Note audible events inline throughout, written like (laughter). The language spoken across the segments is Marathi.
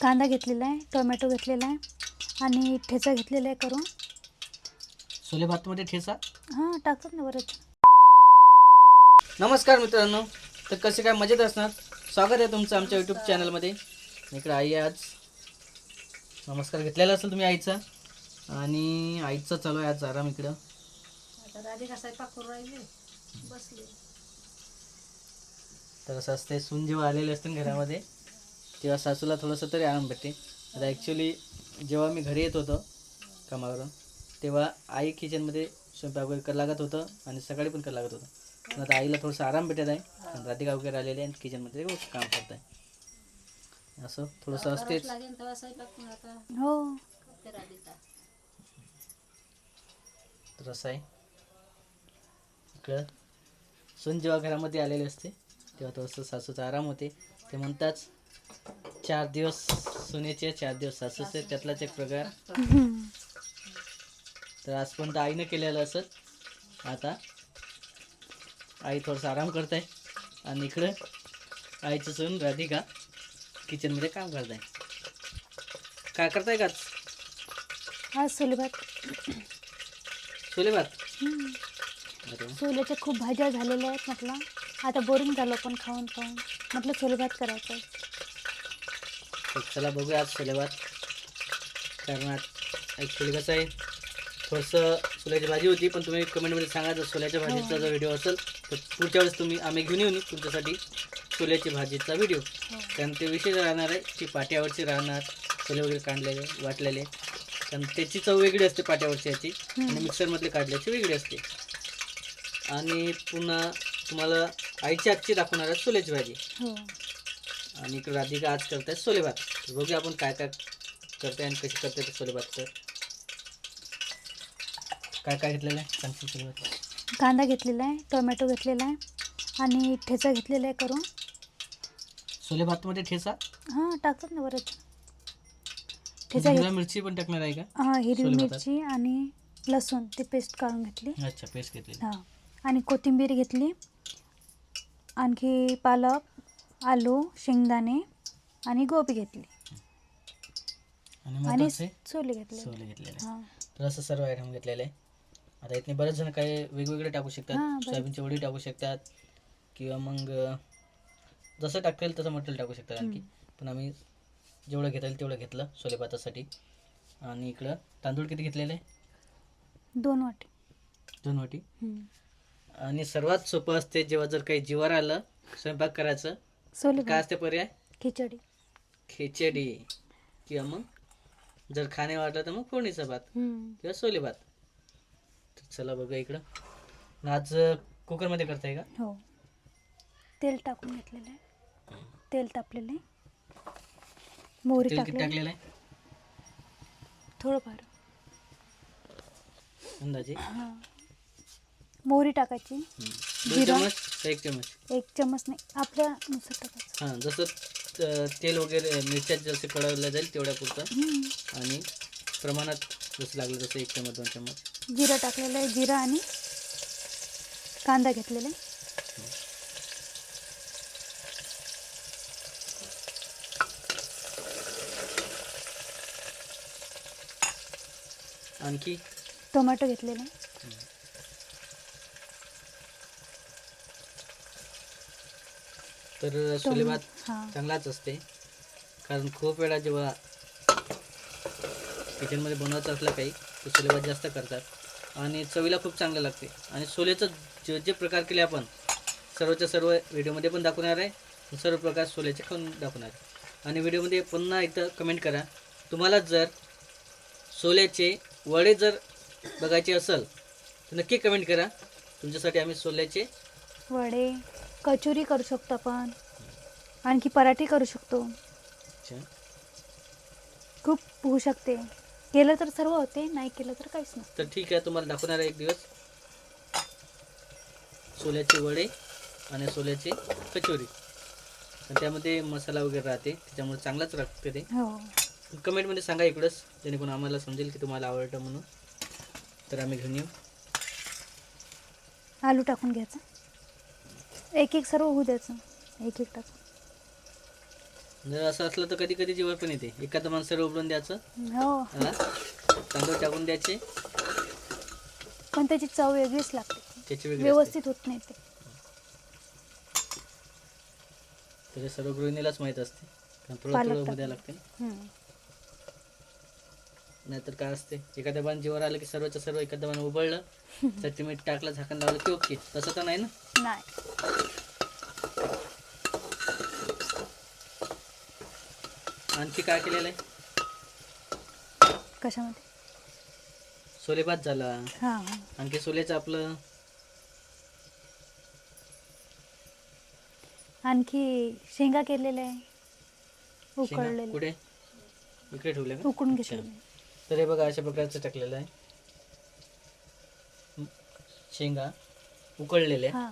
कांदा घेतलेला आहे टोमॅटो घेतलेला आहे आणि ठेचा घेतलेला आहे करून. छोले भातमध्ये ठेचा? हां टाकतात ना बरंच नमस्कार मित्रांनो तर कसे काय मजेत असणार? स्वागत आहे तुमचं आमच्या यूट्यूब चॅनलमध्ये इकडे आई आहे आज. नमस्कार घेतलेला असेल तुम्ही आईचा. आणि आईचा चालू आहे आज आराम इकडं. तर असं असते सून जेव्हा आलेले असते ना घरामध्ये तेव्हा सासूला थोडंसं तरी आराम भेटते. आता ॲक्च्युली जेव्हा मी घरी येत होतो कामावरून तेव्हा आई किचनमध्ये स्वयंपाक वगैरे करायला लागत होतं आणि सकाळी पण करायला लागत होतं. पण आता आईला थोडंसं आराम भेटत आहे. आणि राधिका वगैरे आलेले आणि किचनमध्ये रोज काम करत आहे असं थोडंसं असतेच. हो. तर असं आहे. इकडं सून जेव्हा घरामध्ये आलेले असते तेव्हा थोडंसं सासूचा आराम होते. ते म्हणताच चार दिवस सुनेचे चार दिवस सासूचे त्यातलाच एक प्रकार तर आजपर्यंत आईनं केलेलं असत आता आई थोडासा आराम करत आहे आणि इकडं आईचं सून राधिका किचनमध्ये काम करत आहे काय करताय का आज? सोलेभात छोले भात. अरे वा. सोल्याच्या खूप भाज्या झालेल्या आहेत म्हटलं आता बोरिंग झालं पण खाऊन खाऊन म्हटलं सोलेभात करायचं आहे. तर चला बघूया आज भात कारण ॲक्च्युली कसं आहे थोडंसं सोल्याची भाजी होती पण तुम्ही कमेंटमध्ये सांगा जर सोल्याच्या भाजीचा जर व्हिडिओ असेल तर पुढच्या वेळेस तुम्ही आम्ही घेऊन येऊ तुमच्यासाठी सोल्याची भाजीचा व्हिडिओ हो. कारण ते विशेष राहणार आहे ती पाट्यावरची राहणार सोले वगैरे काढलेले वाटलेले. कारण त्याची चव वेगळी असते पाट्यावरची याची आणि मिक्सरमधले काढल्याची वेगळी असते. आणि पुन्हा तुम्हाला आईची आजची दाखवणार आहे सोल्याची भाजी. हो. आणि इकडे राधिका आज करताय सोले भात. बघूया आपण काय काय करते आणि कशी करते ते सोले भात तर काय काय घेतलेलं आहे? सांगशील सोले भात. कांदा घेतलेला आहे टोमॅटो घेतलेला आहे आणि ठेचा घेतलेला आहे करून. सोले भातमध्ये ठेचा? हां टाकतात ना बरंच. ठेचा हिरव्या मिरची पण टाकणार आहे का? हां हिरवी सोले भातात? मिरची आणि लसूण ती पेस्ट काढून घेतली. अच्छा पेस्ट घेतलेली. हां आणि कोथिंबीर घेतली. आणखी पालक आलू शेंगदाणे आणि गोबी घेतली. आणि आणि घेतले सोले घेतलेले. हां. तर असं सर्व आयटम घेतलेले आहे. आता इथने बरेच जण काही वेगवेगळे टाकू हां, शकतात बरेच. सोयाबीनची वडी टाकू शकतात. किंवा मग अं, जसं टाकता येईल तसं मटेरियल टाकू शकतात आणखी. पण आम्ही जेवढं घेता येईल तेवढं घेतलं सोले भातासाठी आणि इकडं तांदूळ किती घेतलेले आहे? दोन वाटी. दोन वाटी. हम्म. आणि सर्वात सोपं असते जेव्हा जर काही जीवावर आलं स्वयंपाक करायचं छोले काय असते पर्याय? खिचडी. खिचडी. किंवा मग जर खाणे वाटलं तर मग फोडणीचा भात. किंवा सोले भात. तर चला बघा इकडं. आज कुकरमध्ये करताय का? हो. तेल टाकून घेतलेलं आहे. तेल तापलेलं आहे. मोहरी तेल किती टाकली टाकलेलं आहे? थोडंफार. अंदाजे? हां. मोहरी टाकायची. दोन जिरा. का एक चमच एक चमच नाही आपल्यानुसार टाकायचं. हां जसं अं, तेल वगैरे मिरच्या जसं कळवलं जाईल तेवढ्या पुरतं. हम्म. आणि प्रमाणात जसं लागलं तसं एक चमच दोन चमच जिरं टाकलेलं आहे जिरा आणि कांदा घेतलेला आहे. आणखी? टोमॅटो घेतलेला आहे. तर सोले भात हां. चांगलाच असते. कारण खूप वेळा जेव्हा किचनमध्ये बनवायचं असलं काही तर सोले भात जास्त करतात. आणि चवीला खूप चांगलं लागते. आणि सोलेचं जे जे प्रकार केले आपण सर्वच्या सर्व व्हिडिओमध्ये पण दाखवणार आहे. सर्व प्रकार सोल्याचे खाऊन दाखवणार आहे. आणि व्हिडिओमध्ये पुन्हा एकदा कमेंट करा. तुम्हाला जर सोल्याचे वडे जर बघायचे असेल तर नक्की कमेंट करा. तुमच्यासाठी आम्ही सोल्याचे वडे. कचोरी करू शकतो आपण. आणखी पराठे करू शकतो. अच्छा. खूप होऊ शकते. केलं तर सर्व होते नाही केलं तर काहीच नाही. तर ठीक आहे तुम्हाला दाखवणार आहे एक दिवस. सोल्याचे वडे आणि सोल्याचे कचोरी. आणि त्यामध्ये मसाला वगैरे राहते त्याच्यामुळे चांगलाच लागते ते. हो. कमेंटमध्ये सांगा इकडंच जेणेकरून आम्हाला समजेल की तुम्हाला आवडतं म्हणून. तर आम्ही घेऊन येऊ. आलू टाकून घ्यायचं. एक एक सर्व होऊ द्यायचं. एक एक टाकून. जर असं असलं तर कधी कधी जीवर पण येते. एखादं माणसं उबळून द्यायचं. हो. हा? तांदूळ टाकून द्यायचे. पण त्याची चव वेगळीच लागते. त्याची वेगळी असते. व्यवस्थित होत नाही ते. त्याच्या सर्व गृहिणीलाच माहीत असते. कारण थोडं पालक थोडं टाकून. लागते. हम्म. नाहीतर काय असते? एखाद्या बाण जीवर आलं की सर्वच्या सर्व एखाद्या बाण उबळलं (laughs) चटणी मीठ टाकलं झाकण लावलं की ओके. तसं तर नाही ना? नाही. आणखी काय केलेलं आहे? कशामध्ये? सोले भात झाला. हां. आणखी सोल्याचं आपलं? आणखी शेंगा केलेल्या आहे. शेंगा कुठे? इकडे ठेवले का? उकडून अच्छा. घेतलेल्या. तर हे बघा अशा प्रकारचं टाकलेलं आहे. हं, शेंगा उकळलेल्या. हां.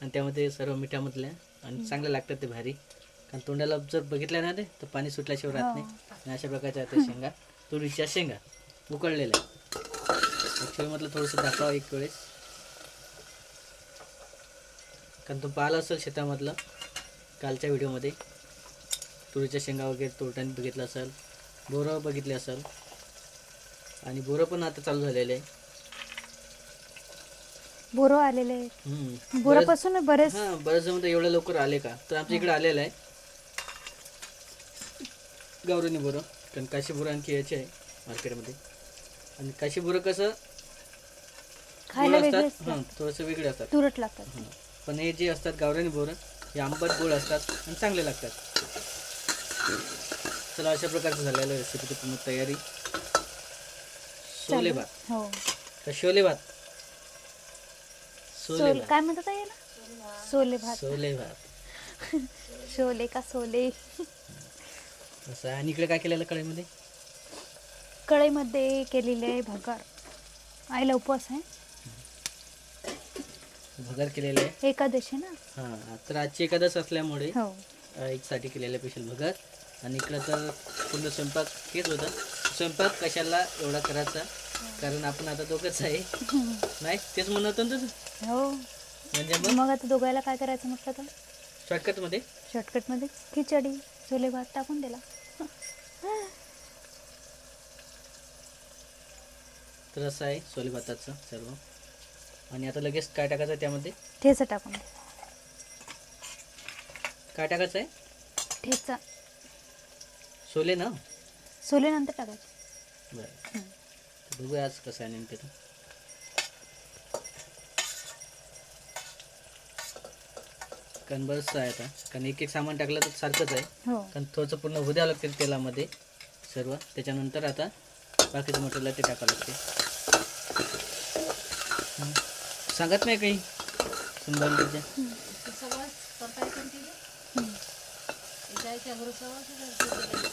आणि त्यामध्ये सर्व मिठामधल्या आणि चांगल्या लागतात ते भारी. कारण तोंडाला जर बघितलं ना ते तर पाणी सुटल्याशिवाय राहत नाही. आणि अशा प्रकारच्या त्या शेंगा तुरीच्या शेंगा उकळलेल्या. ॲक्च्युली म्हटलं थोडंसं दाखवा एक वेळेस. कारण तो पाहिला असेल शेतामधलं कालच्या व्हिडिओमध्ये. तुरीच्या शेंगा वगैरे तोडताना बघितलं असेल बोरं बघितले असेल. आणि बोरं पण आता चालू झालेले आहे. बोरं आलेले आहेत. हम्म. बरेच- बोरापासून बरेच हा बरेच जण तर एवढ्या लवकर आले का? तर आमच्या इकडे आलेलं आहे. गावरानी बोरं. कारण काशी बोरं आणखी यायचे आहे मार्केटमध्ये. आणि काशी बोरं कसं खायला गोड असतात. हां थोडंसं वेगळे असतात. तुरट लागतात. हं. पण हे जे असतात गावरानी बोरं हे आंबट गोड असतात आणि चांगले लागतात. चला अशा प्रकारचं झालेलं आहे रेसिपीची पूर्ण तयारी. सोले चालेल. भात. हो. का शोले भात? सोले सोल भात. काय म्हणतात सोले भात. सोले भात. शोले का सोले असं. आणि इकडे काय केलेलं कढईमध्ये? कढईमध्ये केलेले आहे भगर. आईला उपवास आहे. भगर केलेले. आहे एकादशी ना? हां. तर आजची एकादश असल्यामुळे हो. एकसाठी केलेलं स्पेशल भगर. आणि इकडं तर पूर्ण स्वयंपाक हेच होता. स्वयंपाक कशाला एवढा करायचा? कारण आपण आता दोघंच आहे. नाही तेच म्हणत होतं ना तुझं? हो. म्हणजे मग? मग आता दोघायला काय करायचं म्हटलं तर? शॉर्टकटमध्ये शॉर्टकटमध्ये खिचडी छोले भात टाकून दिला. तर असं आहे सोले भाताचं सर्व. आणि आता लगेच काय टाकायचं आहे त्यामध्ये? ठेचा टाकून काय टाकायचं आहे? ठेचा. सोले ना? सोले नंतर टाकायचे. बरं. बघूया आज कसं आहे नेमकं ते. कारण बरंचसं आहे आता. कारण एक एक सामान टाकलं तर सारखंच आहे. हो. कारण थोडंसं पूर्ण होऊ द्यावं लागते तेलामध्ये सर्व. त्याच्यानंतर आता बाकीचं मटेरियल ते टाकावं लागते. हं. सांगत नाही काही. सुंदर हं. पूर्ण येते तुला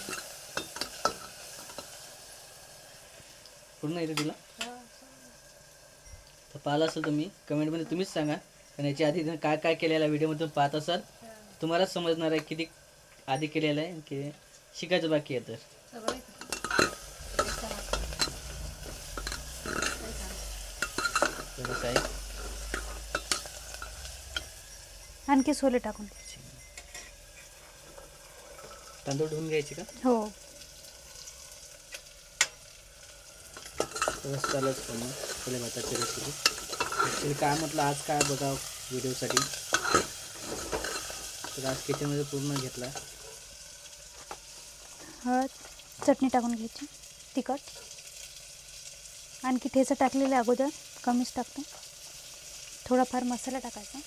तर पाहिलं असेल तुम्ही कमेंटमध्ये तुम्हीच सांगा. कारण याच्या आधी काय काय केलेलं आहे व्हिडिओमधून पाहत असाल तुम्हालाच समजणार आहे किती आधी केलेलं आहे की शिकायचं बाकी आहे तर. आणखी सोले टाकून. तांदूळ धुवून घ्यायचे का? हो. तसंच चालत पण छोले भाताची रेसिपी ॲक्च्युली काय म्हटलं आज काय बघा व्हिडिओसाठी? तर आज किचनमध्ये पूर्ण घेतला. हळद चटणी टाकून घ्यायची तिखट. आणखी ठेचा टाकलेला अगोदर कमीच टाकतो. थोडाफार मसाला टाकायचा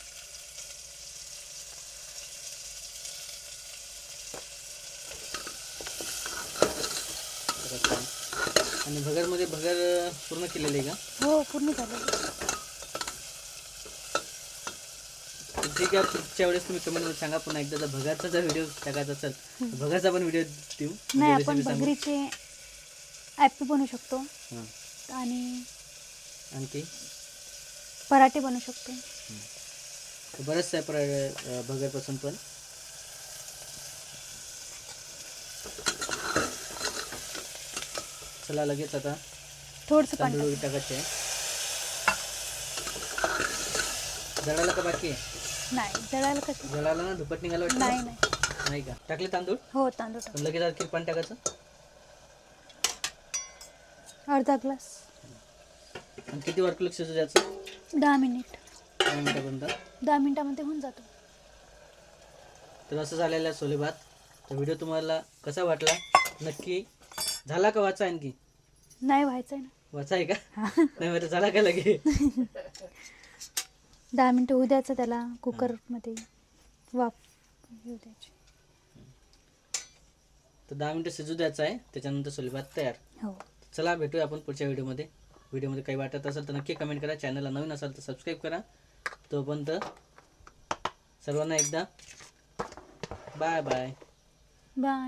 तर असं आहे. आणि भगरमध्ये भगर पूर्ण केलेली आहे का? हो पूर्ण झालं ठीक आहे पुढच्या वेळेस तुम्ही कमेंटमध्ये सांगा. पुन्हा एकदा जर भगरचा जर व्हिडिओ टाकायचा असेल तर भगरचा पण व्हिडिओ देऊ. नाही म्हणजे आपण. भगरीचे ॲपी बनवू शकतो. आणि आणखी? पराठे बनवू शकतो. बरंचसं आहे पर भगरपासून पण. चला लगेच आता थोडंसं तांदूळ टाकायचे. आहे जळाला का बाकी. नाही जळायला कसं? जळाला ना? धुपट निघाला वाटतं नाही नाही. नाही का? टाकले तांदूळ? हो तांदूळ टाक लगेच आणखी पाणी टाकायचं? अर्धा ग्लास. आणि किती वर लक्ष द्यायचं दहा मिनिट. दहा मिनिटापर्यंत? दहा मिनिटामध्ये होऊन जातो. तर असं झालेलं आहे सोले भात तर व्हिडिओ तुम्हाला कसा वाटला? नक्की झाला का वाचा आणखी? नाही व्हायचं आहे ना. वाचा आहे का? नाही म्हणजे झाला का लगे? (laughs) दहा मिनटं होऊ द्यायचं त्याला कुकरमध्ये वाफ. येऊ द्यायची. तर दहा मिनटं शिजू द्यायचं आहे. त्याच्यानंतर सोले भात तयार. हो. चला भेटूया आपण पुढच्या व्हिडिओमध्ये. व्हिडिओमध्ये काही वाटत असेल तर नक्की कमेंट करा. चॅनलला नवीन असाल तर सबस्क्राईब करा. तोपर्यंत सर्वांना एकदा बाय बाय बाय